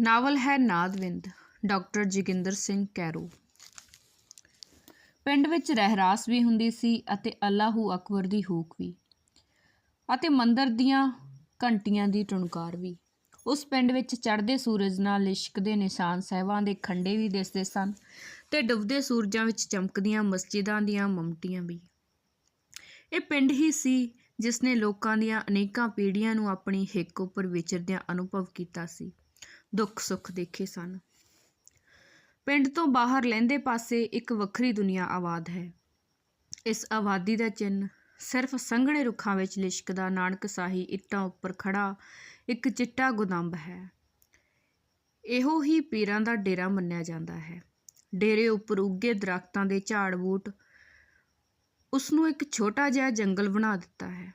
Novel ਹੈ ਨਾਦਵਿੰਦ, doctor Joginder Singh Kairon. ਪਿੰਡ ਵਿੱਚ ਰਹਿਰਾਸ ਵੀ ਹੁੰਦੀ ਸੀ ਅਤੇ ਅੱਲਾਹੂ ਅਕਬਰ ਦੀ ਹੂਕ ਵੀ ਅਤੇ ਮੰਦਰ ਦੀਆਂ ਘੰਟੀਆਂ ਦੀ ਟੁਣਕਾਰ ਵੀ। ਉਸ ਪਿੰਡ ਵਿੱਚ ਚੜ੍ਹਦੇ ਸੂਰਜ ਨਾਲ ਲਿਸ਼ਕਦੇ ਨਿਸ਼ਾਨ ਸਾਹਿਬਾਂ ਦੇ ਖੰਡੇ ਵੀ ਦਿਸਦੇ ਸਨ ਤੇ ਡੁੱਬਦੇ ਸੂਰਜਾਂ ਵਿੱਚ ਚਮਕਦੀਆਂ ਮਸਜਿਦਾਂ ਦੀਆਂ ਮਮਟੀਆਂ ਵੀ। ਇਹ ਪਿੰਡ ਹੀ ਸੀ ਜਿਸ ਨੇ ਲੋਕਾਂ ਦੀਆਂ ਅਨੇਕਾਂ ਪੀੜ੍ਹੀਆਂ ਨੂੰ ਆਪਣੀ ਹਿੱਕ ਉੱਪਰ ਵਿਚਰਦਿਆਂ ਅਨੁਭਵ ਕੀਤਾ ਸੀ। ਦੁੱਖ ਸੁੱਖ ਦੇਖੇ ਸਨ। ਪਿੰਡ ਤੋਂ ਬਾਹਰ ਲਹਿੰਦੇ ਪਾਸੇ ਇੱਕ ਵੱਖਰੀ ਦੁਨੀਆ ਆਬਾਦ ਹੈ। ਇਸ ਆਬਾਦੀ ਦਾ ਚਿੰਨ੍ਹ ਸਿਰਫ ਸੰਘਣੇ ਰੁੱਖਾਂ ਵਿੱਚ ਲਿਸ਼ਕਦਾ ਨਾਨਕ ਸਾਹੀ ਇੱਟਾਂ ਉੱਪਰ ਖੜਾ ਇੱਕ ਚਿੱਟਾ ਗੁਦੰਬ ਹੈ। ਇਹੋ ਹੀ ਪੀਰਾਂ ਦਾ ਡੇਰਾ ਮੰਨਿਆ ਜਾਂਦਾ ਹੈ। ਡੇਰੇ ਉੱਪਰ ਉੱਗੇ ਦਰਖਤਾਂ ਦੇ ਝਾੜ ਬੂਟ ਉਸ ਨੂੰ ਇੱਕ ਛੋਟਾ ਜਿਹਾ ਜੰਗਲ ਬਣਾ ਦਿੱਤਾ ਹੈ,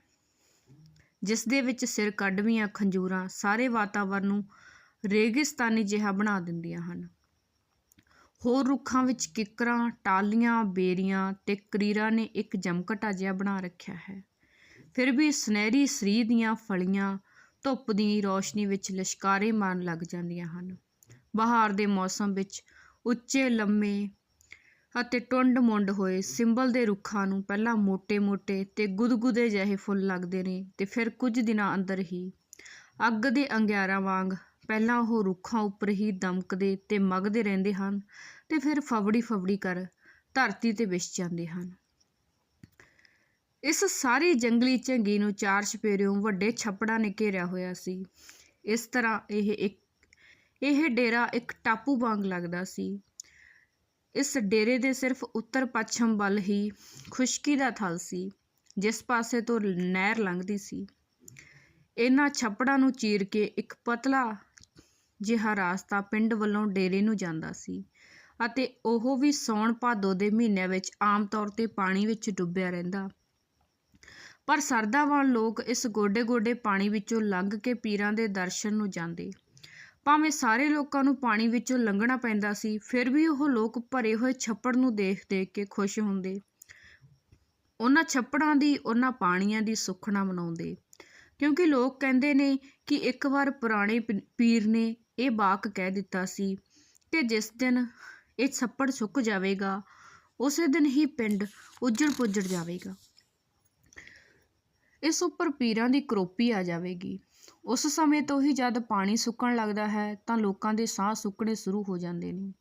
ਜਿਸ ਦੇ ਵਿੱਚ ਸਿਰ ਕੱਢਵੀਆਂ ਖੰਜੂਰਾਂ ਸਾਰੇ ਵਾਤਾਵਰਨ ਨੂੰ ਰੇਗਿਸਤਾਨੀ ਜਿਹਾ ਬਣਾ ਦਿੰਦੀਆਂ ਹਨ। ਹੋਰ ਰੁੱਖਾਂ ਵਿੱਚ ਕਿਕਰਾਂ, ਟਾਲੀਆਂ, ਬੇਰੀਆਂ ਤੇ ਕਰੀਰਾਂ ਨੇ ਇੱਕ ਜਮਕਟਾ ਜਿਹਾ ਬਣਾ ਰੱਖਿਆ ਹੈ। ਫਿਰ ਵੀ ਸੁਨਹਿਰੀ ਸਰੀ ਦੀਆਂ ਫਲੀਆਂ, ਧੁੱਪ ਦੀ ਰੋਸ਼ਨੀ ਵਿੱਚ ਲਸ਼ਕਾਰੇ ਮਾਰਨ ਲੱਗ ਜਾਂਦੀਆਂ ਹਨ। ਬਹਾਰ ਦੇ ਮੌਸਮ ਵਿੱਚ ਉੱਚੇ, ਲੰਮੇ ਅਤੇ ਟੁੰਡ ਮੁੰਡ ਹੋਏ ਸਿੰਬਲ ਦੇ ਰੁੱਖਾਂ ਨੂੰ ਪਹਿਲਾਂ ਮੋٹے-ਮੋٹے ਤੇ ਗੁਦਗੁਦੇ ਜਿਹੇ ਫੁੱਲ ਲੱਗਦੇ ਨੇ ਤੇ ਫਿਰ ਕੁਝ ਦਿਨਾਂ ਅੰਦਰ ਹੀ ਅੱਗ ਦੇ ਅੰਗਿਆਰਾਂ ਵਾਂਗ ਪਹਿਲਾਂ ਉਹ ਰੁੱਖਾਂ ਉੱਪਰ ਹੀ ਦਮਕਦੇ ਤੇ ਮਗਦੇ ਰਹਿੰਦੇ ਹਨ ਤੇ ਫਿਰ ਫਵੜੀ ਫਵੜੀ ਕਰ ਧਰਤੀ ਤੇ ਵਿਛ ਜਾਂਦੇ ਹਨ। ਇਸ ਸਾਰੀ ਜੰਗਲੀ ਝੰਗੀ ਨੂੰ ਚਾਰ ਛਪੇਰਿਓਂ ਵੱਡੇ ਛੱਪੜਾਂ ਨੇ ਘੇਰਿਆ ਹੋਇਆ ਸੀ। ਇਸ ਤਰ੍ਹਾਂ ਇਹ ਇੱਕ, ਇਹ ਡੇਰਾ ਇੱਕ ਟਾਪੂ ਵਾਂਗ ਲੱਗਦਾ ਸੀ। ਇਸ ਡੇਰੇ ਦੇ ਸਿਰਫ ਉੱਤਰ ਪੱਛਮ ਵੱਲ ਹੀ ਖੁਸ਼ਕੀ ਦਾ ਥਲ ਸੀ, ਜਿਸ ਪਾਸੇ ਤੋਂ ਨਹਿਰ ਲੰਘਦੀ ਸੀ। ਇਹਨਾਂ ਛੱਪੜਾਂ ਨੂੰ ਚੀਰ ਕੇ ਇੱਕ ਪਤਲਾ ਜਿਹਾ ਰਾਸਤਾ ਪਿੰਡ ਵੱਲੋਂ ਡੇਰੇ ਨੂੰ ਜਾਂਦਾ ਸੀ ਅਤੇ ਉਹ ਵੀ ਸੌਣ ਭਾਦੋ ਦੇ ਮਹੀਨਿਆਂ ਵਿੱਚ ਆਮ ਤੌਰ ਤੇ ਪਾਣੀ ਵਿੱਚ ਡੁੱਬਿਆ ਰਹਿੰਦਾ। ਪਰ ਸਰਦਾਵਾਨ ਲੋਕ ਇਸ ਗੋਡੇ-ਗੋਡੇ ਪਾਣੀ ਵਿੱਚੋਂ ਲੰਘ ਕੇ ਪੀਰਾਂ ਦੇ ਦਰਸ਼ਨ ਨੂੰ ਜਾਂਦੇ। ਭਾਵੇਂ ਸਾਰੇ ਲੋਕਾਂ ਨੂੰ ਪਾਣੀ ਵਿੱਚੋਂ ਲੰਘਣਾ ਪੈਂਦਾ ਸੀ, ਫਿਰ ਵੀ ਉਹ ਲੋਕ ਭਰੇ ਹੋਏ ਛੱਪੜ ਨੂੰ ਦੇਖ-ਦੇਖ ਕੇ ਖੁਸ਼ ਹੁੰਦੇ। ਉਹਨਾਂ ਛੱਪੜਾਂ ਦੀ, ਉਹਨਾਂ ਪਾਣੀਆਂ ਦੀ ਸੁੱਖਣਾ ਮਨਾਉਂਦੇ। ਕਿਉਂਕਿ ਲੋਕ ਕਹਿੰਦੇ ਨੇ ਕਿ ਇੱਕ ਵਾਰ ਪੁਰਾਣੇ ਪੀਰ ਨੇ ਇਹ ਬਾਕ ਕਹਿ ਦਿੱਤਾ ਸੀ ਕਿ ਜਿਸ ਦਿਨ ਇਹ ਛੱਪੜ ਸੁੱਕ ਜਾਵੇਗਾ, ਉਸੇ ਦਿਨ ਹੀ ਪਿੰਡ ਉੱਜੜ ਪੁੱਜੜ ਜਾਵੇਗਾ। ਇਸ ਉੱਪਰ ਪੀਰਾਂ ਦੀ ਕਰੋਪੀ ਆ ਜਾਵੇਗੀ। ਉਸ ਸਮੇਂ ਤੋਂ ਹੀ ਜਦ ਪਾਣੀ ਸੁੱਕਣ ਲੱਗਦਾ ਹੈ, ਤਾਂ ਲੋਕਾਂ ਦੇ ਸਾਹ ਸੁੱਕਣੇ ਸ਼ੁਰੂ ਹੋ ਜਾਂਦੇ ਨੇ।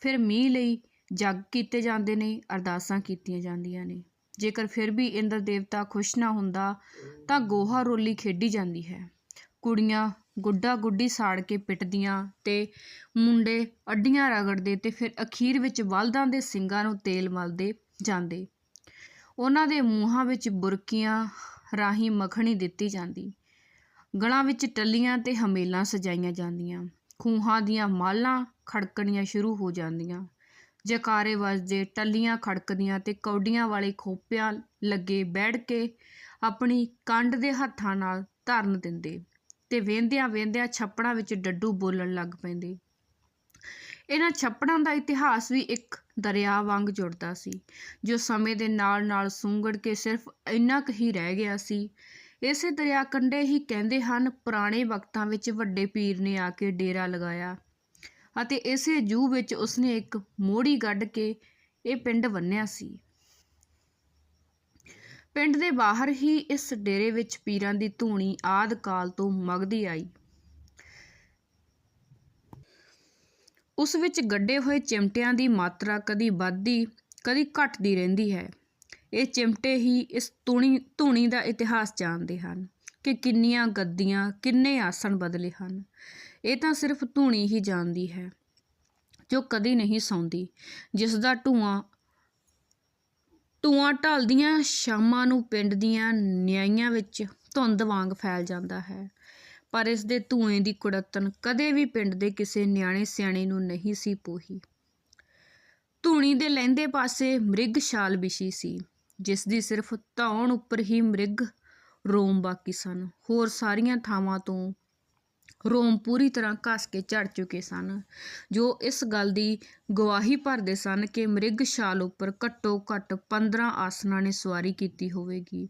ਫਿਰ ਮੀਂਹ ਲਈ ਜੱਗ ਕੀਤੇ ਜਾਂਦੇ ਨੇ, ਅਰਦਾਸਾਂ ਕੀਤੀਆਂ ਜਾਂਦੀਆਂ ਨੇ। ਜੇਕਰ ਫਿਰ ਵੀ ਇੰਦਰ ਦੇਵਤਾ ਖੁਸ਼ ਨਾ ਹੁੰਦਾ, ਤਾਂ ਗੋਹਾ ਰੋਲੀ ਖੇਡੀ ਜਾਂਦੀ ਹੈ। ਕੁੜੀਆਂ ਗੁੱਡਾ ਗੁੱਡੀ ਸਾੜ ਕੇ ਪਿੱਟਦੀਆਂ ਤੇ ਮੁੰਡੇ ਅੱਡੀਆਂ ਰਗੜਦੇ ਤੇ ਫਿਰ ਅਖੀਰ ਵਿੱਚ ਬਲਦਾਂ ਦੇ ਸਿੰਗਾਂ ਨੂੰ ਤੇਲ ਮਲਦੇ ਜਾਂਦੇ। ਉਹਨਾਂ ਦੇ ਮੂੰਹਾਂ ਵਿੱਚ ਬੁਰਕੀਆਂ ਰਾਹੀਂ ਮੱਖਣੀ ਦਿੱਤੀ ਜਾਂਦੀ। ਗਲਾਂ ਵਿੱਚ ਟੱਲੀਆਂ ਤੇ ਹਮੇਲਾਂ ਸਜਾਈਆਂ ਜਾਂਦੀਆਂ। ਖੂਹਾਂ ਦੀਆਂ ਮਾਲਾਂ ਖੜਕਣੀਆਂ ਸ਼ੁਰੂ ਹੋ ਜਾਂਦੀਆਂ। ਜਕਾਰੇ ਵੱਜਦੇ, ਟੱਲੀਆਂ ਖੜਕਦੀਆਂ ਤੇ ਕੌਡੀਆਂ ਵਾਲੇ ਖੋਪਿਆਂ ਲੱਗੇ ਬੈਠ ਕੇ ਆਪਣੀ ਕੰਡ ਦੇ ਹੱਥਾਂ ਨਾਲ ਧਰਨ ਦਿੰਦੇ। ਤੇ ਵੇਂਦਿਆਂ ਵੇਂਦਿਆਂ ਛੱਪੜਾਂ ਵਿੱਚ ਡੱਡੂ ਬੋਲਣ ਲੱਗ ਪੈਂਦੇ। ਇਹਨਾਂ ਛੱਪੜਾਂ ਦਾ ਇਤਿਹਾਸ ਵੀ ਇੱਕ ਦਰਿਆ ਵਾਂਗ ਜੁੜਦਾ ਸੀ, ਜੋ ਸਮੇਂ ਦੇ ਨਾਲ ਨਾਲ ਸੁੰਗੜ ਕੇ ਸਿਰਫ ਇੰਨਾ ਕੁ ਹੀ ਰਹਿ ਗਿਆ ਸੀ। ਇਸੇ ਦਰਿਆ ਕੰਢੇ ਹੀ ਕਹਿੰਦੇ ਹਨ, ਪੁਰਾਣੇ ਵਕਤਾਂ ਵਿੱਚ ਵੱਡੇ ਪੀਰ ਨੇ ਆ ਕੇ ਡੇਰਾ ਲਗਾਇਆ ਅਤੇ ਇਸੇ ਜੂ ਵਿੱਚ ਉਸਨੇ ਇੱਕ ਮੋੜੀ ਗੱਡ ਕੇ ਇਹ ਪਿੰਡ ਵੰਨਿਆ ਸੀ। ਪਿੰਡ ਦੇ ਬਾਹਰ ਹੀ ਇਸ ਡੇਰੇ ਵਿੱਚ ਪੀਰਾਂ ਦੀ ਧੂਣੀ ਆਦ ਕਾਲ ਤੋਂ ਮਗਦੀ ਆਈ। ਉਸ ਵਿੱਚ ਗੱਡੇ ਹੋਏ ਚਿਮਟਿਆਂ ਦੀ ਮਾਤਰਾ ਕਦੀ ਵੱਧਦੀ, ਕਦੀ ਘਟਦੀ ਰਹਿੰਦੀ ਹੈ। ਇਹ ਚਿਮਟੇ ਹੀ ਇਸ ਧੂਣੀ ਧੂਣੀ ਦਾ ਇਤਿਹਾਸ ਜਾਣਦੇ ਹਨ ਕਿ ਕਿੰਨੀਆਂ ਗੱਦੀਆਂ, ਕਿੰਨੇ ਆਸਣ ਬਦਲੇ ਹਨ। ਇਹ ਤਾਂ ਸਿਰਫ ਧੂਣੀ ਹੀ ਜਾਣਦੀ ਹੈ, ਜੋ ਕਦੀ ਨਹੀਂ ਸੌਂਦੀ ਜਿਸ ਦਾ ਧੂਆਂ ਧੂਆਂ ਢਲਦੀਆਂ, ਸ਼ਾਮਾਂ ਨੂੰ ਪਿੰਡ ਦੀਆਂ ਨਿਆਈਆਂ ਵਿੱਚ ਧੁੰਦ ਵਾਂਗ ਫੈਲ ਜਾਂਦਾ ਹੈ। ਪਰ ਇਸ ਦੇ ਧੂਏ ਦੀ ਕੁੜਤਨ ਕਦੇ ਵੀ ਪਿੰਡ ਦੇ ਕਿਸੇ ਨਿਆਣੇ ਸਿਆਣੇ ਨੂੰ ਨਹੀਂ ਸੀ ਪੋਹੀ। ਧੂਣੀ ਦੇ ਲਹਿੰਦੇ ਪਾਸੇ ਮ੍ਰਿਗ ਸ਼ਾਲ ਵਿਛੀ ਸੀ, ਜਿਸ ਦੀ ਸਿਰਫ ਧੌਣ ਉੱਪਰ ਹੀ ਮ੍ਰਿਗ ਰੋਮ ਬਾਕੀ ਸਨ। ਹੋਰ ਸਾਰੀਆਂ ਥਾਵਾਂ ਤੋਂ ਰੋਮ ਪੂਰੀ ਤਰ੍ਹਾਂ ਘਸ ਕੇ ਝੜ ਚੁੱਕੇ ਸਨ। ਜੋ ਇਸ ਗੱਲ ਦੀ ਗਵਾਹੀ ਭਰਦੇ ਸਨ ਕਿ ਮ੍ਰਿਗ ਛਾਲ ਉੱਪਰ ਘੱਟੋ ਘੱਟ 15 ਆਸਨਾਂ ਨੇ ਸਵਾਰੀ ਕੀਤੀ ਹੋਵੇਗੀ।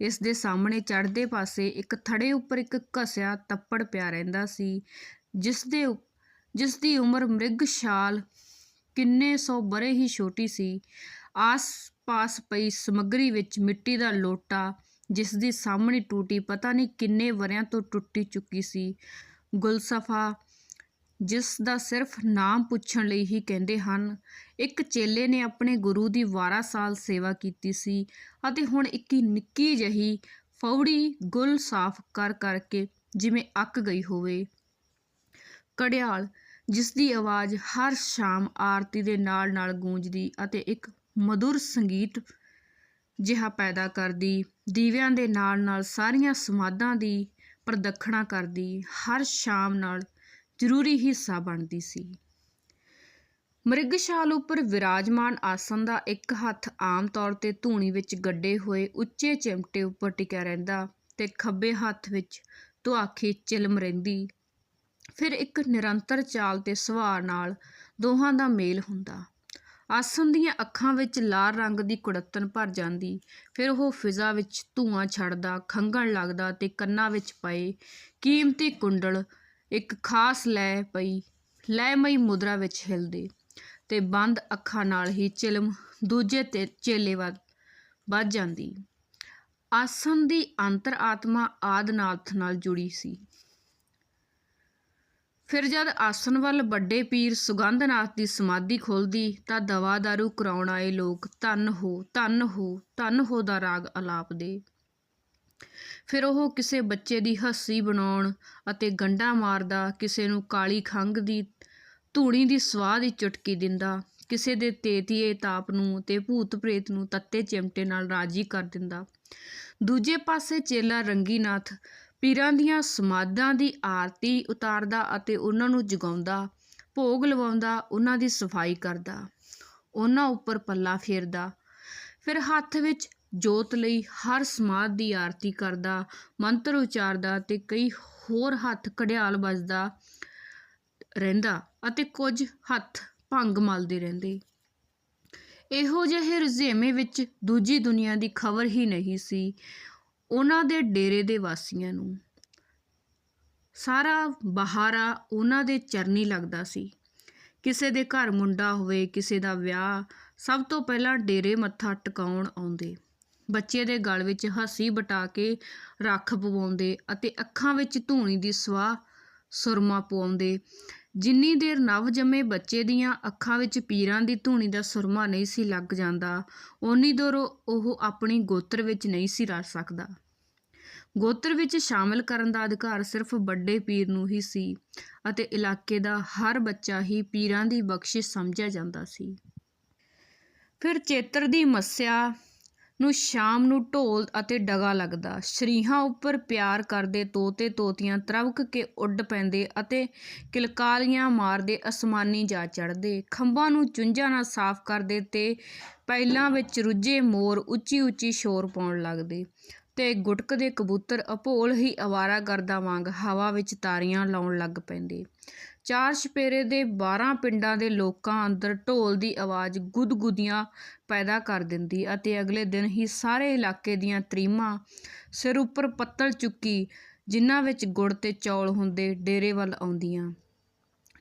ਇਸ ਦੇ ਸਾਹਮਣੇ ਚੜ੍ਹਦੇ ਪਾਸੇ ਇੱਕ ਥੜੇ ਉੱਪਰ ਇੱਕ ਘਸਿਆ ਤੱਪੜ ਪਿਆ ਰਹਿੰਦਾ ਸੀ, ਜਿਸ ਦੇ ਜਿਸ ਦੀ ਉਮਰ ਮ੍ਰਿਗਸ਼ਾਲ ਕਿੰਨੇ ਸੌ ਬਰੇ ਹੀ ਛੋਟੀ ਸੀ। ਆਸ-ਪਾਸ ਪਈ ਸਮੱਗਰੀ ਵਿੱਚ ਮਿੱਟੀ ਦਾ ਲੋਟਾ ਜਿਸ ਦੀ ਸਾਹਮਣੀ ਟੂਟੀ ਪਤਾ ਨਹੀਂ ਕਿੰਨੇ ਵਰਿਆਂ ਤੋਂ ਟੁੱਟੀ ਚੁੱਕੀ ਸੀ। ਗੁਲਸਫਾ ਜਿਸ ਦਾ ਸਿਰਫ ਨਾਮ ਪੁੱਛਣ ਲਈ ਹੀ ਕਹਿੰਦੇ ਹਨ, ਇੱਕ ਚੇਲੇ ਨੇ ਆਪਣੇ ਗੁਰੂ ਦੀ 12 ਸਾਲ ਸੇਵਾ ਕੀਤੀ ਸੀ ਅਤੇ ਹੁਣ ਇੱਕ ਨਿੱਕੀ ਜਹੀ ਫੌੜੀ ਗੁਲ ਸਾਫ਼ ਕਰ ਕਰਕੇ ਜਿਵੇਂ ਅੱਕ ਗਈ ਹੋਵੇ। ਕੜਿਆਲ ਜਿਸ ਦੀ ਆਵਾਜ਼ ਹਰ ਸ਼ਾਮ ਆਰਤੀ ਦੇ ਨਾਲ ਨਾਲ ਗੂੰਜਦੀ ਅਤੇ ਇੱਕ ਮధుਰ ਸੰਗੀਤ ਜਿਹਾ ਪੈਦਾ ਕਰਦੀ, ਦੀਵਿਆਂ ਦੇ ਨਾਲ ਨਾਲ ਸਾਰੀਆਂ ਸਮਾਧਾਂ ਦੀ ਪ੍ਰਦਖਣਾ ਕਰਦੀ, ਹਰ ਸ਼ਾਮ ਨਾਲ ਜ਼ਰੂਰੀ ਹਿੱਸਾ ਬਣਦੀ ਸੀ। ਮ੍ਰਿਗਸ਼ਾਲ ਉੱਪਰ ਵਿਰਾਜਮਾਨ ਆਸਨ ਦਾ ਇੱਕ ਹੱਥ ਆਮ ਤੌਰ ਤੇ ਧੂਣੀ ਵਿੱਚ ਗੱਡੇ ਹੋਏ ਉੱਚੇ ਚਿਮਟੇ ਉੱਪਰ ਟਿਕਿਆ ਰਹਿੰਦਾ ਤੇ ਖੱਬੇ ਹੱਥ ਵਿੱਚ ਧੁਆਖੀ ਚਿਲਮ ਰਹਿੰਦੀ। ਫਿਰ ਇੱਕ ਨਿਰੰਤਰ ਚਾਲ ਤੇ ਸੁਭਾਅ ਨਾਲ ਦੋਹਾਂ ਦਾ ਮੇਲ ਹੁੰਦਾ। ਆਸਨ ਦੀਆਂ ਅੱਖਾਂ ਵਿੱਚ ਲਾਲ ਰੰਗ ਦੀ ਕੁੜੱਤਣ ਭਰ ਜਾਂਦੀ। ਫਿਰ ਉਹ ਫਿਜ਼ਾ ਵਿੱਚ ਧੂਆਂ ਛੱਡਦਾ, ਖੰਘਣ ਲੱਗਦਾ ਤੇ ਕੰਨਾਂ ਵਿੱਚ ਪਏ ਕੀਮਤੀ ਕੁੰਡਲ ਇੱਕ ਖਾਸ ਲੈ ਪਈ, ਲੈਮਈ ਮੁਦਰਾ ਵਿੱਚ ਹਿਲਦੇ ਤੇ ਬੰਦ ਅੱਖਾਂ ਨਾਲ ਹੀ ਚਿਲਮ ਦੂਜੇ ਤੇ ਚੇਲੇ ਵੱਲ ਵੱਧ ਜਾਂਦੀ। ਆਸਨ ਦੀ ਅੰਤਰ ਆਤਮਾ ਆਦਨਾਥ ਨਾਲ ਜੁੜੀ ਸੀ। ਫਿਰ ਜਦ ਆਸਨ ਵੱਲ ਵੱਡੇ ਪੀਰ ਸੁਗੰਧਨਾਥ ਦੀ ਸਮਾਧੀ ਖੋਲਦੀ ਤਾਂ ਦਵਾ ਦਾਰੂ ਕਰਾਉਣ ਆਏ ਲੋਕ, ਧੰਨ ਹੋ ਧੰਨ ਹੋ ਧੰਨ ਹੋ ਦਾ ਰਾਗ ਅਲਾਪਦੇ ਫਿਰ ਉਹ ਕਿਸੇ ਬੱਚੇ ਦੀ ਹੱਸੀ ਬਣਾਉਣ ਅਤੇ ਗੰਡਾ ਮਾਰਦਾ, ਕਿਸੇ ਨੂੰ ਕਾਲੀ ਖੰਘ ਦੀ, ਧੂਣੀ ਦੀ ਸਵਾਹ ਦੀ ਚੁਟਕੀ ਦਿੰਦਾ, ਕਿਸੇ ਦੇ ਤੇਤੀਏ ਤਾਪ ਨੂੰ ਤੇ ਭੂਤ ਪ੍ਰੇਤ ਨੂੰ ਤੱਤੇ ਚਿਮਟੇ ਨਾਲ ਰਾਜੀ ਕਰ ਦਿੰਦਾ। ਦੂਜੇ ਪਾਸੇ ਚੇਲਾ ਰੰਗੀਨਾਥ ਪੀਰਾਂ ਦੀਆਂ ਸਮਾਧਾਂ ਦੀ ਆਰਤੀ ਉਤਾਰਦਾ ਅਤੇ ਉਹਨਾਂ ਨੂੰ ਜਗਾਉਂਦਾ, ਭੋਗ ਲਵਾਉਂਦਾ, ਉਹਨਾਂ ਦੀ ਸਫ਼ਾਈ ਕਰਦਾ। ਉਹਨਾਂ ਉੱਪਰ ਪੱਲਾ ਫੇਰਦਾ। ਫਿਰ ਹੱਥ ਵਿੱਚ ਜੋਤ ਲਈ ਹਰ ਸਮਾਧ ਦੀ ਆਰਤੀ ਕਰਦਾ, ਮੰਤਰ ਉਚਾਰਦਾ ਤੇ ਕਈ ਹੋਰ ਹੱਥ ਘੜਿਆਲ ਵੱਜਦਾ ਰਹਿੰਦਾ ਅਤੇ ਕੁਝ ਹੱਥ ਭੰਗ ਮਲਦੇ ਰਹਿੰਦੇ। ਇਹੋ ਜਿਹੇ ਰੁਝੇਵੇਂ ਵਿੱਚ ਦੂਜੀ ਦੁਨੀਆ ਦੀ ਖਬਰ ਹੀ ਨਹੀਂ ਸੀ। ਉਹਨਾਂ ਦੇ ਡੇਰੇ ਦੇ ਵਾਸੀਆਂ ਨੂੰ। ਸਾਰਾ ਬਹਾਰਾ ਉਹਨਾਂ ਦੇ ਚਰਨੀ ਲੱਗਦਾ ਸੀ। ਕਿਸੇ ਦੇ ਘਰ ਮੁੰਡਾ ਹੋਵੇ, ਕਿਸੇ ਦਾ ਵਿਆਹ, ਸਭ ਤੋਂ ਪਹਿਲਾਂ ਡੇਰੇ ਮੱਥਾ ਟਿਕਾਉਣ ਆਉਂਦੇ। ਬੱਚੇ ਦੇ ਗਲ ਵਿੱਚ ਹੱਸੀ ਬਟਾ ਕੇ ਰੱਖ ਪਵਾਉਂਦੇ ਅਤੇ ਅੱਖਾਂ ਵਿੱਚ ਧੂਣੀ ਦੀ ਸਵਾਹ ਸੁਰਮਾ ਪਵਾਉਂਦੇ। ਜਿੰਨੀ ਦੇਰ ਨਵ ਜੰਮੇ ਬੱਚੇ ਦੀਆਂ ਅੱਖਾਂ ਵਿੱਚ ਪੀਰਾਂ ਦੀ ਧੂਣੀ ਦਾ ਸੁਰਮਾ ਨਹੀਂ ਸੀ ਲੱਗ ਜਾਂਦਾ, ਓਨੀ ਦੇਰ ਉਹ ਆਪਣੀ ਗੋਤਰ ਵਿੱਚ ਨਹੀਂ ਸੀ ਰਲ ਸਕਦਾ। ਗੋਤਰ ਵਿੱਚ ਸ਼ਾਮਲ ਕਰਨ ਦਾ ਅਧਿਕਾਰ ਸਿਰਫ ਵੱਡੇ ਪੀਰ ਨੂੰ ਹੀ ਸੀ ਅਤੇ ਇਲਾਕੇ ਦਾ ਹਰ ਬੱਚਾ ਹੀ ਪੀਰਾਂ ਦੀ ਬਖਸ਼ਿਸ਼ ਸਮਝਿਆ ਜਾਂਦਾ ਸੀ। ਫਿਰ ਚੇਤਰ ਦੀ ਮੱਸਿਆ ਨੂੰ ਸ਼ਾਮ ਨੂੰ ਢੋਲ ਅਤੇ ਡਗਾ ਲੱਗਦਾ। ਸ਼ਰੀਹਾਂ ਉੱਪਰ ਪਿਆਰ ਕਰਦੇ ਤੋਤੇ ਤੋਤੀਆਂ ਤਰਵਕ ਕੇ ਉੱਡ ਪੈਂਦੇ ਅਤੇ ਕਿਲਕਾਲੀਆਂ ਮਾਰਦੇ ਅਸਮਾਨੀ ਜਾ ਚੜ੍ਹਦੇ। ਖੰਭਾਂ ਨੂੰ ਚੁੰਝਾਂ ਨਾਲ ਸਾਫ਼ ਕਰਦੇ ਤੇ ਪਹਿਲਾਂ ਵਿੱਚ ਰੁੱਝੇ ਮੋਰ ਉੱਚੀ ਉੱਚੀ ਸ਼ੋਰ ਪਾਉਣ ਲੱਗਦੇ। ਤੇ ਗੁਟਕਦੇ ਕਬੂਤਰ ਅਪੋਲ ਹੀ ਅਵਾਰਾ ਗਰਦਾਂ ਵਾਂਗ ਹਵਾ ਵਿੱਚ ਤਾਰੀਆਂ ਲਾਉਣ ਲੱਗ ਪੈਂਦੇ। ਚਾਰ ਛਪੇਰੇ ਦੇ 12 ਪਿੰਡਾਂ ਦੇ ਲੋਕਾਂ ਅੰਦਰ ਢੋਲ ਦੀ ਆਵਾਜ਼ ਗੁਦਗੁਦੀਆਂ ਪੈਦਾ ਕਰ ਦਿੰਦੀ ਅਤੇ ਅਗਲੇ ਦਿਨ ਹੀ ਸਾਰੇ ਇਲਾਕੇ ਦੀਆਂ ਤਰੀਮਾਂ ਸਿਰ ਉੱਪਰ ਪੱਤਲ ਚੁੱਕੀ, ਜਿਨ੍ਹਾਂ ਵਿੱਚ ਗੁੜ ਤੇ ਚੌਲ ਹੁੰਦੇ ਡੇਰੇ ਵੱਲ ਆਉਂਦੀਆਂ।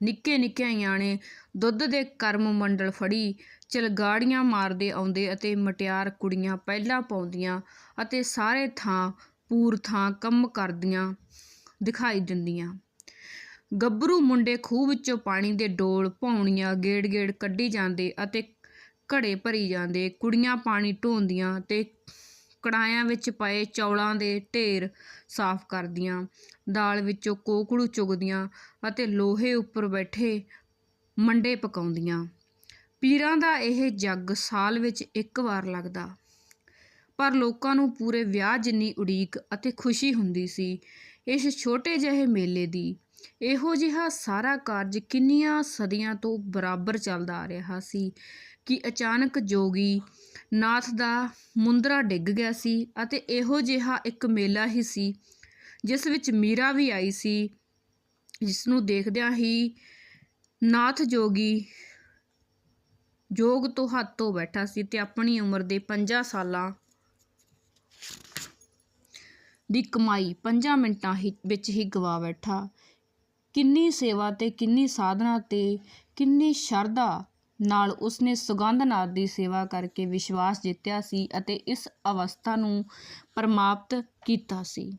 ਨਿੱਕੇ ਨਿੱਕੇ ਨਿਆਣੇ ਦੁੱਧ ਦੇ ਕਰਮ ਮੰਡਲ ਫੜੀ, ਚਲਗਾੜੀਆਂ ਮਾਰਦੇ ਆਉਂਦੇ ਅਤੇ ਮਟਿਆਰ ਕੁੜੀਆਂ ਪਹਿਲਾਂ ਪਾਉਂਦੀਆਂ ਅਤੇ ਸਾਰੇ ਥਾਂ, ਪੂਰ ਥਾਂ ਕੰਮ ਕਰਦੀਆਂ ਦਿਖਾਈ ਦਿੰਦੀਆਂ। ਗੱਭਰੂ ਮੁੰਡੇ ਖੂਹ ਵਿੱਚੋਂ ਪਾਣੀ ਦੇ ਡੋਲ ਪੌਣੀਆਂ ਗੇੜ-ਗੇੜ ਕੱਢੀ ਜਾਂਦੇ ਅਤੇ ਘੜੇ ਭਰੀ ਜਾਂਦੇ। ਕੁੜੀਆਂ ਪਾਣੀ ਢੋਂਦੀਆਂ ਤੇ ਕੜਾਇਆਂ ਵਿੱਚ ਪਏ ਚੌਲਾਂ ਦੇ ਢੇਰ ਸਾਫ਼ ਕਰਦੀਆਂ। ਦਾਲ ਵਿੱਚੋਂ ਕੋਕੜੂ ਚੁਗਦੀਆਂ ਅਤੇ ਲੋਹੇ ਉੱਪਰ ਬੈਠੇ ਮੰਡੇ ਪਕਾਉਂਦੀਆਂ। ਪੀਰਾਂ ਦਾ ਇਹ ਜੱਗ ਸਾਲ ਵਿੱਚ ਇੱਕ ਵਾਰ ਲੱਗਦਾ। ਪਰ ਲੋਕਾਂ ਨੂੰ ਪੂਰੇ ਵਿਆਹ ਜਿੰਨੀ ਉਡੀਕ ਅਤੇ ਖੁਸ਼ੀ ਹੁੰਦੀ ਸੀ, ਇਸ ਛੋਟੇ ਜਿਹੇ ਮੇਲੇ ਦੀ ਇਹੋ ਜਿਹਾ ਸਾਰਾ ਕਾਰਜ ਕਿੰਨੀਆਂ ਸਦੀਆਂ ਤੋਂ ਬਰਾਬਰ ਚੱਲਦਾ ਆ ਰਿਹਾ ਸੀ ਕਿ ਅਚਾਨਕ ਜੋਗੀ ਨਾਥ ਦਾ ਮੁੰਦਰਾ ਡਿੱਗ ਗਿਆ ਸੀ ਅਤੇ ਇਹੋ ਜਿਹਾ ਇੱਕ ਮੇਲਾ ਹੀ ਸੀ, ਜਿਸ ਵਿੱਚ ਮੀਰਾ ਵੀ ਆਈ ਸੀ ਜਿਸ ਨੂੰ ਦੇਖਦਿਆਂ ਹੀ ਨਾਥ ਜੋਗੀ ਜੋਗ ਤੋਂ ਹੱਥ ਤੋਂ ਬੈਠਾ ਸੀ ਤੇ ਆਪਣੀ ਉਮਰ ਦੇ 50 ਸਾਲਾਂ ਦੀ ਕਮਾਈ 5 ਮਿੰਟਾਂ ਹੀ ਵਿੱਚ ਹੀ ਗਵਾ ਬੈਠਾ। ਕਿੰਨੀ ਸੇਵਾ ਤੇ ਕਿੰਨੀ ਸਾਧਨਾ ਤੇ ਕਿੰਨੀ ਸ਼ਰਧਾ ਨਾਲ ਉਸਨੇ ਸੁਗੰਧ ਨਾਥ ਦੀ ਸੇਵਾ ਕਰਕੇ ਵਿਸ਼ਵਾਸ ਜਿੱਤਿਆ ਸੀ ਅਤੇ ਇਸ ਅਵਸਥਾ ਨੂੰ ਪਰਮਾਪਤ ਕੀਤਾ ਸੀ।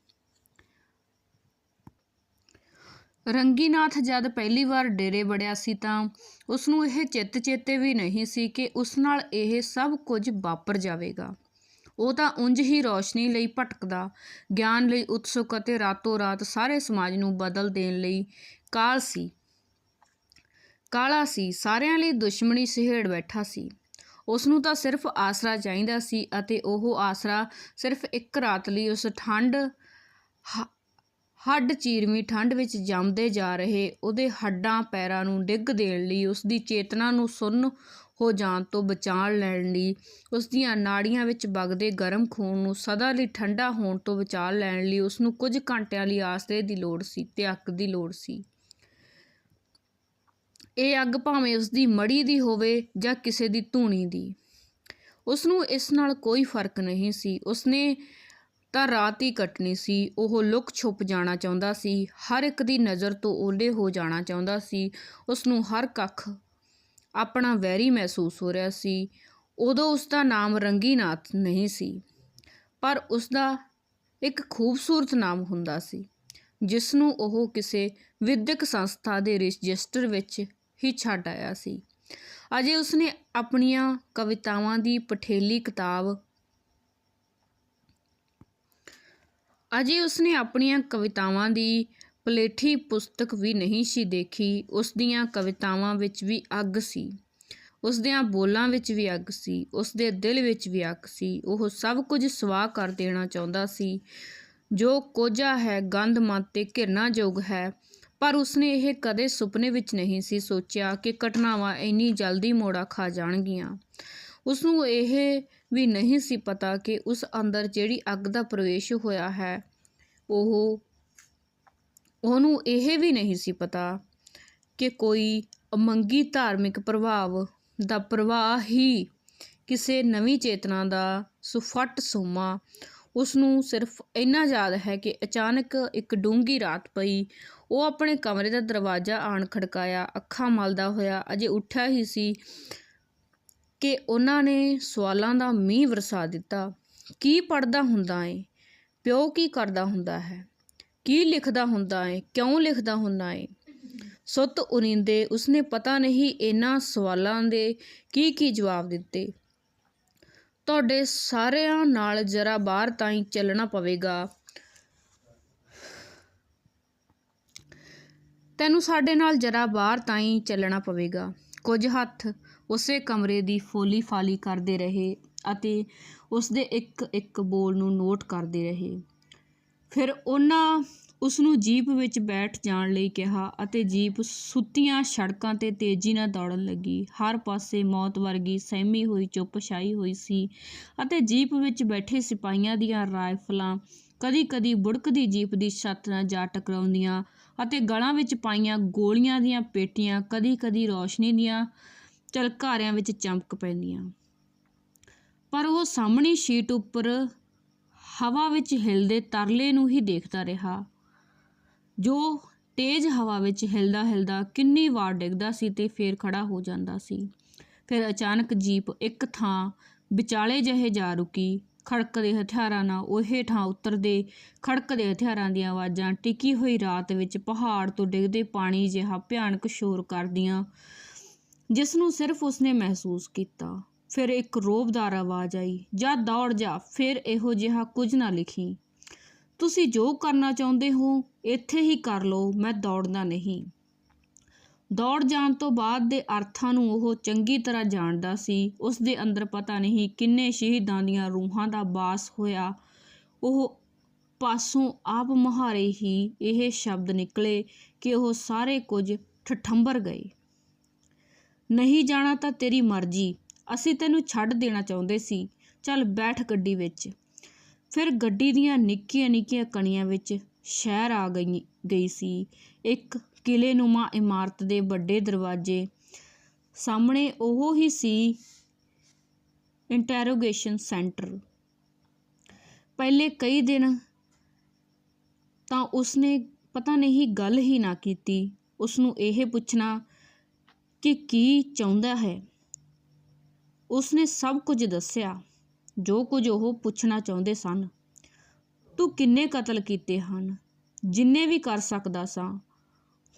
ਰੰਗੀਨਾਥ ਜਦ ਪਹਿਲੀ ਵਾਰ ਡੇਰੇ ਵੜਿਆ ਸੀ ਤਾਂ ਉਸ ਨੂੰ ਇਹ ਚਿੱਤ ਚੇਤੇ ਵੀ ਨਹੀਂ ਸੀ ਕਿ ਉਸ ਨਾਲ ਇਹ ਸਭ ਕੁਝ ਵਾਪਰ ਜਾਵੇਗਾ। ਉਹ ਤਾਂ ਉਂਝ ਹੀ ਰੋਸ਼ਨੀ ਲਈ ਭਟਕਦਾ, ਗਿਆਨ ਲਈ ਉਤਸੁਕ ਅਤੇ ਰਾਤੋਂ ਰਾਤ ਸਾਰੇ ਸਮਾਜ ਨੂੰ ਬਦਲ ਦੇਣ ਲਈ ਕਾਲ ਸੀ। ਕਾਲਾ ਸੀ, ਸਾਰਿਆਂ ਲਈ ਦੁਸ਼ਮਣੀ ਸਿਹੜ ਬੈਠਾ ਸੀ। ਉਸ ਨੂੰ ਤਾਂ ਸਿਰਫ ਆਸਰਾ ਚਾਹੀਦਾ ਸੀ ਅਤੇ ਉਹ ਆਸਰਾ ਸਿਰਫ ਇੱਕ ਰਾਤ ਲਈ ਉਸ ਠੰਡ ਹੱਡ ਚੀਰਵੀਂ ਠੰਡ ਵਿੱਚ ਜੰਮਦੇ ਜਾ ਰਹੇ ਉਹਦੇ ਹੱਡਾਂ ਪੈਰਾਂ ਨੂੰ ਡਿੱਗ ਦੇਣ ਲਈ ਉਸ ਦੀ ਚੇਤਨਾ ਨੂੰ ਸੁੰਨ ਹੋ ਜਾਣ ਤੋਂ ਬਚਾਉਣ ਲੈਣ ਲਈ ਉਸ ਦੀਆਂ ਨਾੜੀਆਂ ਵਿੱਚ ਵਗਦੇ ਗਰਮ ਖੂਨ ਨੂੰ ਸਦਾ ਲਈ ਠੰਡਾ ਹੋਣ ਤੋਂ ਬਚਾ ਲੈਣ ਲਈ ਉਸ ਨੂੰ ਕੁਝ ਘੰਟਿਆਂ ਲਈ ਆਸਰੇ ਦੀ ਲੋੜ ਸੀ ਤੇ ਅੱਗ ਦੀ ਲੋੜ ਸੀ। ਇਹ ਅੱਗ ਭਾਵੇਂ ਉਸ ਦੀ ਮੜੀ ਦੀ ਹੋਵੇ ਜਾਂ ਕਿਸੇ ਦੀ ਧੂਣੀ ਦੀ। ਉਸ ਨੂੰ ਇਸ ਨਾਲ ਕੋਈ ਫ਼ਰਕ ਨਹੀਂ ਸੀ। ਉਸਨੇ ਤਾਂ ਰਾਤ ਹੀ ਕੱਟਣੀ ਸੀ। ਉਹ ਲੁਕ ਛੁਪ ਜਾਣਾ ਚਾਹੁੰਦਾ ਸੀ। ਹਰ ਇੱਕ ਦੀ ਨਜ਼ਰ ਤੋਂ ਓਲੇ ਹੋ ਜਾਣਾ ਚਾਹੁੰਦਾ ਸੀ। ਉਸ ਨੂੰ ਹਰ ਕੱਖ ਆਪਣਾ ਵੈਰੀ ਮਹਿਸੂਸ ਹੋ ਰਿਹਾ ਸੀ। ਉਦੋਂ ਉਸ ਦਾ ਨਾਮ ਰੰਗੀਨਾਥ ਨਹੀਂ ਸੀ, ਪਰ ਉਸ ਦਾ ਇੱਕ ਖੂਬਸੂਰਤ ਨਾਮ ਹੁੰਦਾ ਸੀ ਜਿਸ ਨੂੰ ਉਹ ਕਿਸੇ ਵਿਦਿਅਕ ਸੰਸਥਾ ਦੇ ਰਜਿਸਟਰ ਵਿੱਚ ਹੀ ਛੱਡ ਆਇਆ ਸੀ। ਅਜੇ ਉਸਨੇ ਆਪਣੀਆਂ ਕਵਿਤਾਵਾਂ ਦੀ ਪਠੇਲੀ ਕਿਤਾਬ ਅਜੇ ਉਸਨੇ ਆਪਣੀਆਂ ਕਵਿਤਾਵਾਂ ਦੀ ਪਲੇਠੀ ਪੁਸਤਕ ਵੀ ਨਹੀਂ ਸੀ ਦੇਖੀ, ਉਸ ਦੀਆਂ ਕਵਿਤਾਵਾਂ ਵਿੱਚ ਵੀ ਅੱਗ ਸੀ। ਉਸ ਦੀਆਂ ਬੋਲਾਂ ਵਿੱਚ ਵੀ ਅੱਗ ਸੀ, ਉਸ ਦੇ ਦਿਲ ਵਿੱਚ ਵੀ ਅੱਗ ਸੀ। ਉਹ ਸਭ ਕੁਝ ਸਵਾਹ ਕਰ ਦੇਣਾ ਚਾਹੁੰਦਾ ਸੀ। ਜੋ ਕੋਝਾ ਹੈ, ਗੰਧ ਮਤ ਤੇ ਘਿਰਨਾਯੋਗ ਹੈ। ਪਰ ਉਸਨੇ ਇਹ ਕਦੇ ਸੁਪਨੇ ਵਿੱਚ ਨਹੀਂ ਸੀ ਸੋਚਿਆ ਕਿ ਘਟਨਾਵਾਂ ਇੰਨੀ ਜਲਦੀ ਮੋੜਾ ਖਾ ਜਾਣਗੀਆਂ। ਉਸ ਨੂੰ ਇਹ ਵੀ ਨਹੀਂ ਸੀ ਪਤਾ ਕਿ ਉਸ ਅੰਦਰ ਜਿਹੜੀ ਅੱਗ ਦਾ ਪ੍ਰਵੇਸ਼ ਹੋਇਆ ਹੈ, ਉਹ ਉਹਨੂੰ ਇਹ ਵੀ ਨਹੀਂ ਸੀ ਪਤਾ ਕਿ ਕੋਈ ਅਮੰਗੀ ਧਾਰਮਿਕ ਪ੍ਰਭਾਵ ਦਾ ਪ੍ਰਵਾਹ ਹੀ ਕਿਸੇ ਨਵੀਂ ਚੇਤਨਾ ਦਾ ਸੁਫੱਟ ਸੋਮਾ ਉਸ ਨੂੰ ਸਿਰਫ ਇੰਨਾ ਯਾਦ ਹੈ ਕਿ ਅਚਾਨਕ ਇੱਕ ਡੂੰਗੀ ਰਾਤ ਪਈ। ਉਹ ਆਪਣੇ ਕਮਰੇ ਦਾ ਦਰਵਾਜ਼ਾ ਆਣ ਖੜਕਾਇਆ, ਅੱਖਾਂ ਮਲਦਾ ਹੋਇਆ। ਅਜੇ ਉੱਠਿਆ ਹੀ ਸੀ ਕਿ ਉਹਨਾਂ ਨੇ ਸਵਾਲਾਂ ਦਾ ਮੀਂਹ ਵਰਸਾ ਦਿੱਤਾ। ਕੀ ਪੜਦਾ ਹੁੰਦਾ ਏ? ਪਿਓ ਕੀ ਕਰਦਾ ਹੁੰਦਾ ਹੈ? ਕੀ ਲਿਖਦਾ ਹੁੰਦਾ ਏ? ਕਿਉਂ ਲਿਖਦਾ ਹੁੰਦਾ ਹੈ ਸੁੱਤ ਉਰਿੰਦੇ, ਉਸਨੇ ਪਤਾ ਨਹੀਂ ਇਹਨਾਂ ਸਵਾਲਾਂ ਦੇ ਕੀ ਕੀ ਜਵਾਬ ਦਿੱਤੇ। ਤੁਹਾਡੇ ਸਾਰਿਆਂ ਨਾਲ ਜਰਾ ਬਾਹਰ ਤਾਈਂ ਚੱਲਣਾ ਪਵੇਗਾ। ਤੈਨੂੰ ਸਾਡੇ ਨਾਲ ਜਰਾ ਬਾਹਰ ਤਾਈਂ ਚੱਲਣਾ ਪਵੇਗਾ। ਕੁਝ ਹੱਥ ਉਸੇ ਕਮਰੇ ਦੀ ਫੋਲੀ ਫਾਲੀ ਕਰਦੇ ਰਹੇ ਅਤੇ ਉਸ ਦੇ ਇੱਕ ਇੱਕ ਬੋਲ ਨੂੰ ਨੋਟ ਕਰਦੇ ਰਹੇ। ਫਿਰ ਉਹਨਾਂ ਉਸ ਨੂੰ ਜੀਪ ਵਿੱਚ ਬੈਠ ਜਾਣ ਲਈ ਕਿਹਾ ਅਤੇ ਜੀਪ ਸੁੱਤੀਆਂ ਸੜਕਾਂ ਤੇ ਤੇਜ਼ੀ ਨਾਲ ਦੌੜਨ ਲੱਗੀ। ਹਰ ਪਾਸੇ ਮੌਤ ਵਰਗੀ ਸਹਿਮੀ ਹੋਈ ਚੁੱਪ ਛਾਈ ਹੋਈ ਸੀ ਅਤੇ ਜੀਪ ਵਿੱਚ ਬੈਠੇ ਸਿਪਾਹੀਆਂ ਦੀਆਂ ਰਾਈਫਲਾਂ ਕਦੀ-ਕਦੀ ਬੁੜਕਦੀ ਜੀਪ ਦੀ ਛੱਤ ਨਾਲ ਜਾ ਟਕਰਾਉਂਦੀਆਂ ਅਤੇ ਗਲਾਂ ਵਿੱਚ ਪਾਈਆਂ ਗੋਲੀਆਂ ਦੀਆਂ ਪੇਟੀਆਂ ਕਦੀ-ਕਦੀ ਰੌਸ਼ਨੀ ਦੀਆਂ ਝਲਕਾਰਿਆਂ ਵਿੱਚ ਚਮਕ ਪੈਂਦੀਆਂ। ਪਰ ਉਹ ਸਾਹਮਣੀ ਸ਼ੀਟ ਉੱਪਰ ਹਵਾ ਵਿੱਚ ਹਿਲਦੇ ਤਰਲੇ ਨੂੰ ਹੀ ਦੇਖਦਾ ਰਿਹਾ। ਜੋ ਤੇਜ਼ ਹਵਾ ਵਿੱਚ ਹਿਲਦਾ ਹਿਲਦਾ ਕਿੰਨੀ ਵਾਰ ਡਿੱਗਦਾ ਸੀ ਤੇ ਫੇਰ ਖੜਾ ਹੋ ਜਾਂਦਾ ਸੀ। ਫਿਰ ਅਚਾਨਕ ਜੀਪ ਇੱਕ ਥਾਂ ਵਿਚਾਲੇ ਜਿਹੇ ਜਾ ਰੁਕੀ। ਖੜਕਦੇ ਹਥਿਆਰਾਂ ਨਾਲ ਉਹ ਥਾਂ ਉਤਰਦੇ, ਖੜਕਦੇ ਹਥਿਆਰਾਂ ਦੀਆਂ ਆਵਾਜ਼ਾਂ, ਟਿੱਕੀ ਹੋਈ ਰਾਤ ਵਿੱਚ ਪਹਾੜ ਤੋਂ ਡਿੱਗਦੇ ਪਾਣੀ ਜਿਹਾ ਭਿਆਨਕ ਸ਼ੋਰ ਕਰਦੀਆਂ, ਜਿਸ ਨੂੰ ਸਿਰਫ ਉਸਨੇ ਮਹਿਸੂਸ ਕੀਤਾ। ਫਿਰ ਇੱਕ ਰੋਬਦਾਰ ਆਵਾਜ਼ ਆਈ, ਜਾ ਦੌੜ ਜਾ, ਫਿਰ ਇਹੋ ਜਿਹਾ ਕੁਝ ਨਾ ਲਿਖੀ। ਤੁਸੀਂ ਜੋ ਕਰਨਾ ਚਾਹੁੰਦੇ ਹੋ, ਇੱਥੇ ਹੀ ਕਰ ਲਓ, ਮੈਂ ਦੌੜਦਾ ਨਹੀਂ। ਦੌੜ ਜਾਣ ਤੋਂ ਬਾਅਦ ਦੇ ਅਰਥਾਂ ਨੂੰ ਉਹ ਚੰਗੀ ਤਰ੍ਹਾਂ ਜਾਣਦਾ ਸੀ। ਉਸ ਦੇ ਅੰਦਰ ਪਤਾ ਨਹੀਂ ਕਿੰਨੇ ਸ਼ਹੀਦਾਂ ਦੀਆਂ ਰੂਹਾਂ ਦਾ ਬਾਸ ਹੋਇਆ। ਉਹ ਪਾਸੋਂ ਆਪ ਮੁਹਾਰੇ ਹੀ ਇਹ ਸ਼ਬਦ ਨਿਕਲੇ ਕਿ ਉਹ ਸਾਰੇ ਕੁਝ ਠਠੰਬਰ ਗਏ। ਨਹੀਂ ਜਾਣਾ ਤਾਂ ਤੇਰੀ ਮਰਜ਼ੀ ਅਸੀਂ ਤੈਨੂੰ ਛੱਡ ਦੇਣਾ ਚਾਹੁੰਦੇ ਸੀ। ਚੱਲ ਬੈਠ ਗੱਡੀ ਵਿੱਚ। ਫਿਰ ਗੱਡੀ ਦੀਆਂ ਨਿੱਕੀਆਂ ਨਿੱਕੀਆਂ ਕਣੀਆਂ ਵਿੱਚ ਸ਼ਹਿਰ ਆ ਗਈ ਗਈ ਸੀ। ਇੱਕ ਕਿਲ੍ਹੇਨੁਮਾ ਇਮਾਰਤ ਦੇ ਵੱਡੇ ਦਰਵਾਜ਼ੇ ਸਾਹਮਣੇ ਉਹ ਹੀ ਸੀ ਇੰਟਰੋਗੇਸ਼ਨ ਸੈਂਟਰ ਪਹਿਲੇ ਕਈ ਦਿਨ ਤਾਂ ਉਸਨੇ ਪਤਾ ਨਹੀਂ ਗੱਲ ਹੀ ਨਾ ਕੀਤੀ। ਉਸ ਨੂੰ ਇਹ ਪੁੱਛਣਾ ਕਿ ਕੀ ਚਾਹੁੰਦਾ ਹੈ। ਉਸਨੇ ਸਭ ਕੁਝ ਦੱਸਿਆ। ਜੋ ਕੁਝ ਉਹ ਪੁੱਛਣਾ ਚਾਹੁੰਦੇ ਸਨ। ਤੂੰ ਕਿੰਨੇ ਕਤਲ ਕੀਤੇ ਹਨ? ਜਿੰਨੇ ਵੀ ਕਰ ਸਕਦਾ ਸਾਂ।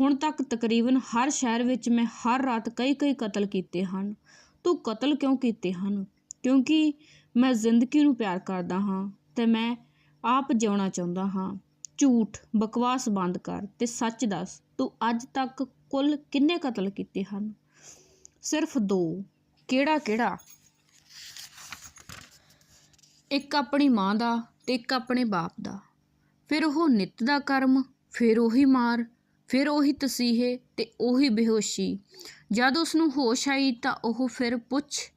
ਹੁਣ ਤੱਕ ਤਕਰੀਬਨ ਹਰ ਸ਼ਹਿਰ ਵਿੱਚ ਮੈਂ ਹਰ ਰਾਤ ਕਈ ਕਈ ਕਤਲ ਕੀਤੇ ਹਨ। ਤੂੰ ਕਤਲ ਕਿਉਂ ਕੀਤੇ ਹਨ? ਕਿਉਂਕਿ ਮੈਂ ਜ਼ਿੰਦਗੀ ਨੂੰ ਪਿਆਰ ਕਰਦਾ ਹਾਂ ਤੇ ਮੈਂ ਆਪ ਜਿਉਣਾ ਚਾਹੁੰਦਾ ਹਾਂ। ਝੂਠ, ਬਕਵਾਸ ਬੰਦ ਕਰ ਤੇ ਸੱਚ ਦੱਸ, ਤੂੰ ਅੱਜ ਤੱਕ ਕੁੱਲ ਕਿੰਨੇ ਕਤਲ ਕੀਤੇ ਹਨ? ਸਿਰਫ ਦੋ। ਕਿਹੜਾ ਕਿਹੜਾ? ਇੱਕ ਆਪਣੀ ਮਾਂ ਦਾ ਤੇ ਇੱਕ ਆਪਣੇ ਬਾਪ ਦਾ। ਫਿਰ ਉਹ ਨਿੱਤ ਦਾ ਕਰਮ, ਫਿਰ ਉਹੀ ਮਾਰ, ਫਿਰ ਉਹੀ ਤਸੀਹੇ ਤੇ ਉਹੀ ਬੇਹੋਸ਼ੀ। ਜਦ ਉਸ ਨੂੰ ਹੋਸ਼ ਆਈ ਤਾਂ ਉਹ ਫਿਰ ਪੁੱਛ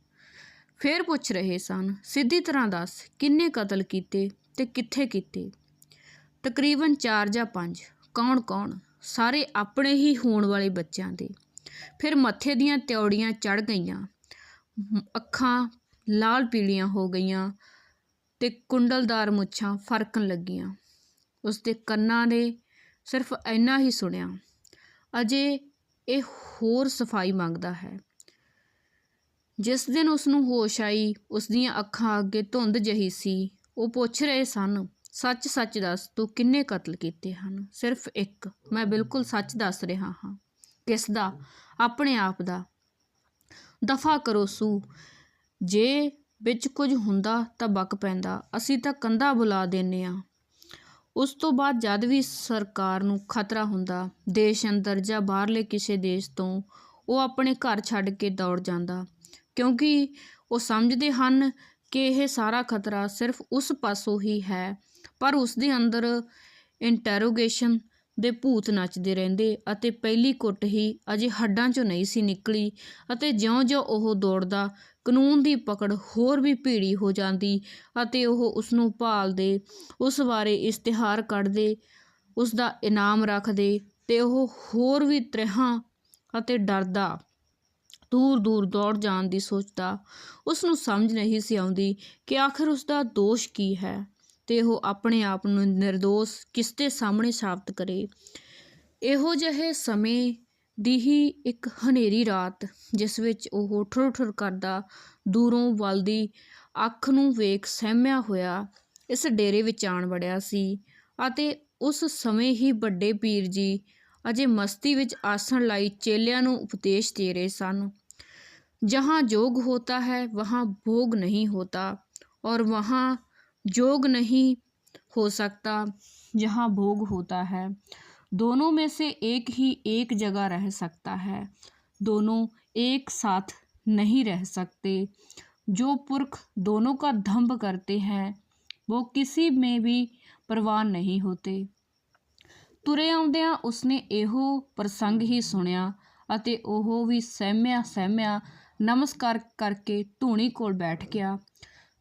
ਫਿਰ ਪੁੱਛ ਰਹੇ ਸਨ, ਸਿੱਧੀ ਤਰ੍ਹਾਂ ਦੱਸ, ਕਿੰਨੇ ਕਤਲ ਕੀਤੇ ਤੇ ਕਿੱਥੇ ਕੀਤੇ? ਤਕਰੀਬਨ 4 ਜਾਂ 5 ਕੌਣ ਕੌਣ? ਸਾਰੇ ਆਪਣੇ ਹੀ ਹੋਣ ਵਾਲੇ ਬੱਚਿਆਂ ਦੇ। ਫਿਰ ਮੱਥੇ ਦੀਆਂ ਤਿਉੜੀਆਂ ਚੜ ਗਈਆਂ। ਅੱਖਾਂ ਲਾਲ ਪੀਲੀਆਂ ਹੋ ਗਈਆਂ ਤੇ ਕੁੰਡਲਦਾਰ ਮੁੱਛਾਂ ਫਰਕਣ ਲੱਗੀਆਂ। ਉਸ ਦੇ ਕੰਨਾਂ ਨੇ ਸਿਰਫ ਇੰਨਾ ਹੀ ਸੁਣਿਆ, ਅਜੇ ਇਹ ਹੋਰ ਸਫ਼ਾਈ ਮੰਗਦਾ ਹੈ। ਜਿਸ ਦਿਨ ਉਸ ਨੂੰ ਹੋਸ਼ ਆਈ ਉਸ ਦੀਆਂ ਅੱਖਾਂ ਅੱਗੇ ਧੁੰਦ ਜਹੀ ਸੀ, ਉਹ ਪੁੱਛ ਰਹੇ ਸਨ ਸੱਚ ਸੱਚ ਦੱਸ, ਤੂੰ ਕਿੰਨੇ ਕਤਲ ਕੀਤੇ ਹਨ? ਸਿਰਫ ਇੱਕ, ਮੈਂ ਬਿਲਕੁਲ ਸੱਚ ਦੱਸ ਰਿਹਾ ਹਾਂ। ਕਿਸ ਦਾ ਆਪਣੇ ਆਪ ਦਾ। ਦਫਾ ਕਰੋ ਸੂ ਜੇ ਵਿੱਚ ਕੁਝ ਹੁੰਦਾ ਤਾਂ ਬਕ ਪੈਂਦਾ। ਅਸੀਂ ਤਾਂ ਕੰਧਾ ਬੁਲਾ ਦਿੰਨੇ ਆ। ਉਸ ਤੋਂ ਬਾਅਦ ਜਦ ਵੀ ਸਰਕਾਰ ਨੂੰ ਖਤਰਾ ਹੁੰਦਾ, ਦੇਸ਼ ਅੰਦਰ ਜਾਂ ਬਾਹਰਲੇ ਕਿਸੇ ਦੇਸ਼ ਤੋਂ, ਉਹ ਆਪਣੇ ਘਰ ਛੱਡ ਕੇ ਦੌੜ ਜਾਂਦਾ। ਕਿਉਂਕਿ ਉਹ ਸਮਝਦੇ ਹਨ ਕਿ ਇਹ ਸਾਰਾ ਖਤਰਾ ਸਿਰਫ ਉਸ ਪਾਸੋਂ ਹੀ ਹੈ, ਪਰ ਉਸ ਦੇ ਅੰਦਰ ਇੰਟਰੋਗੇਸ਼ਨ ਦੇ ਭੂਤ ਨੱਚਦੇ ਰਹਿੰਦੇ ਅਤੇ ਪਹਿਲੀ ਕੁੱਟ ਹੀ ਅਜੇ ਹੱਡਾਂ 'ਚੋਂ ਨਹੀਂ ਸੀ ਨਿਕਲੀ ਅਤੇ ਜਿਉਂ-ਜਿਉਂ ਉਹ ਦੌੜਦਾ, ਕਾਨੂੰਨ ਦੀ ਪਕੜ ਹੋਰ ਵੀ ਭੀੜੀ ਹੋ ਜਾਂਦੀ ਅਤੇ ਉਹ ਉਸ ਨੂੰ ਭਾਲਦੇ, ਉਸ ਬਾਰੇ ਇਸ਼ਤਿਹਾਰ ਕੱਢਦੇ ਉਸ ਦਾ ਇਨਾਮ ਰੱਖਦੇ ਤੇ ਉਹ ਹੋਰ ਵੀ ਤ੍ਰਿਹਾਂ ਅਤੇ ਡਰਦਾ ਦੂਰ ਦੂਰ ਦੌੜ ਜਾਣ ਦੀ ਸੋਚਦਾ। ਉਸ ਨੂੰ ਸਮਝ ਨਹੀਂ ਸੀ ਆਉਂਦੀ ਕਿ ਆਖਰ ਉਸ ਦਾ ਦੋਸ਼ ਕੀ ਹੈ। ਤੇ ਉਹ ਆਪਣੇ ਆਪ ਨੂੰ નિર્ਦੋਸ਼ ਕਿਸ ਦੇ ਸਾਹਮਣੇ ਸਾਬਤ ਕਰੇ। ਇਹੋ ਜਿਹੇ ਸਮੇਂ ਦੀ ਹੀ ਇੱਕ ਹਨੇਰੀ ਰਾਤ, ਜਿਸ ਵਿੱਚ ਉਹ ਠੁਰ-ਠੁਰ ਕਰਦਾ ਦੂਰੋਂ ਵੱਲਦੀ ਅੱਖ ਨੂੰ ਵੇਖ ਸਹਿਮਿਆ ਹੋਇਆ, ਇਸ ਡੇਰੇ ਵਿੱਚ ਆਣ ਵੜਿਆ ਸੀ ਅਤੇ ਉਸ ਸਮੇਂ ਹੀ ਵੱਡੇ ਪੀਰ ਜੀ ਅਜੇ ਮਸਤੀ ਵਿੱਚ ਆਸਣ ਲਾਈ ਚੇਲਿਆਂ ਨੂੰ ਉਪਦੇਸ਼ ਦੇ ਰਹੇ ਸਨ। ਜਹਾਂ ਜੋਗ ਹੋਤਾ ਹੈ, ਵਹਾਂ ਭੋਗ ਨਹੀਂ ਹੋਤਾ, ਔਰ ਵਹਾਂ जोग नहीं हो सकता जहाँ भोग होता है दोनों में से एक ही एक जगह रह सकता है दोनों एक साथ नहीं रह सकते जो पुरख दोनों का धंभ करते हैं वो किसी में भी परवान नहीं होते ਤੁਰੇ ਆਉਂਦਿਆਂ ਉਸਨੇ ਇਹੋ ਪ੍ਰਸੰਗ ਹੀ ਸੁਣਿਆ ਅਤੇ ਉਹ ਵੀ ਸਹਿਮਿਆ ਸਹਿਮਿਆ ਨਮਸਕਾਰ ਕਰਕੇ ਧੂਣੀ ਕੋਲ ਬੈਠ ਗਿਆ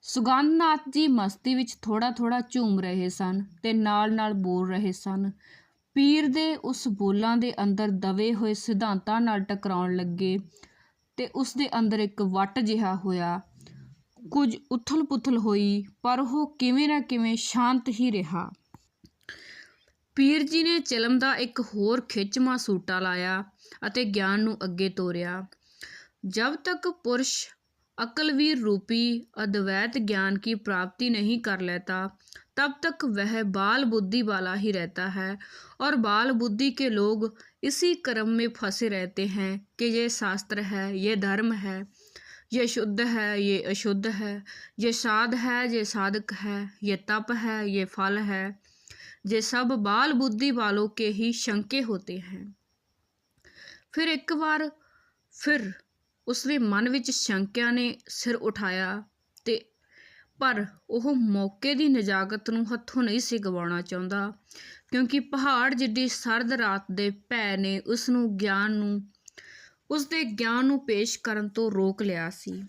ਸੁਗੰਧਨਾਥ ਜੀ ਮਸਤੀ ਵਿੱਚ ਥੋੜਾ ਥੋੜਾ ਝੂਮ ਰਹੇ ਸਨ ਤੇ ਨਾਲ ਨਾਲ ਬੋਲ ਰਹੇ ਸਨ। ਪੀਰ ਦੇ ਉਸ ਬੋਲਾਂ ਦੇ ਅੰਦਰ ਦਵੇ ਹੋਏ ਸਿਧਾਂਤਾਂ ਨਾਲ ਟਕਰਾਉਣ ਲੱਗੇ ਤੇ ਉਸ ਦੇ ਅੰਦਰ ਇੱਕ ਵੱਟ ਜਿਹਾ ਹੋਇਆ। ਕੁਝ ਉਥਲ-ਪੁਥਲ ਹੋਈ, ਪਰ ਉਹ ਕਿਵੇਂ ਨਾ ਕਿਵੇਂ ਸ਼ਾਂਤ ਹੀ ਰਿਹਾ। ਪੀਰ ਜੀ ਨੇ ਚਲਮ ਦਾ ਇੱਕ ਹੋਰ ਖਿੱਚਵਾ ਸੂਟਾ ਲਾਇਆ ਅਤੇ ਗਿਆਨ ਨੂੰ ਅੱਗੇ ਤੋਰਿਆ। ਜਦ ਤੱਕ ਪੁਰਸ਼ अकलवीर रूपी अद्वैत ज्ञान की प्राप्ति नहीं कर लेता, तब तक वह बाल बुद्धि वाला ही रहता है और बाल बुद्धि के लोग इसी क्रम में फंसे रहते हैं कि ये शास्त्र है, ये धर्म है, ये शुद्ध है, ये अशुद्ध है, ये साध है, ये साधक है, ये तप है, ये फल है। ये सब बाल बुद्धि वालों के ही शंके होते हैं। फिर एक बार ਉਸ ਦੇ ਮਨ ਵਿੱਚ ਸ਼ੰਕਿਆ ਨੇ ਸਿਰ ਉਠਾਇਆ ਤੇ ਪਰ ਉਹ ਮੌਕੇ ਦੀ ਨਜਾਕਤ ਨੂੰ ਹੱਥੋਂ ਨਹੀਂ ਸੀ ਗਵਾਉਣਾ ਚਾਹੁੰਦਾ, ਕਿਉਂਕਿ ਪਹਾੜ ਜਿੱਡੀ ਸਰਦ ਰਾਤ ਦੇ ਭੈ ਨੇ ਉਸ ਨੂੰ ਗਿਆਨ ਨੂੰ ਉਸ ਦੇ ਗਿਆਨ ਨੂੰ ਪੇਸ਼ ਕਰਨ ਤੋਂ ਰੋਕ ਲਿਆ ਸੀ।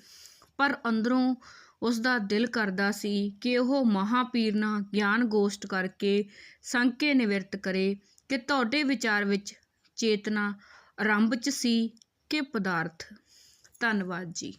ਪਰ ਅੰਦਰੋਂ ਉਸ ਦਾ ਦਿਲ ਕਰਦਾ ਸੀ ਕਿ ਉਹ ਮਹਾਪੀਰ ਨਾਲ ਗਿਆਨ ਗੋਸ਼ਟ ਕਰਕੇ ਸੰਕੇ ਨਿਵਰਤ ਕਰੇ ਕਿ ਤੁਹਾਡੇ ਵਿਚਾਰ ਵਿੱਚ ਚੇਤਨਾ ਆਰੰਭ 'ਚ ਸੀ ਕਿ ਪਦਾਰਥ। ਧੰਨਵਾਦ ਜੀ।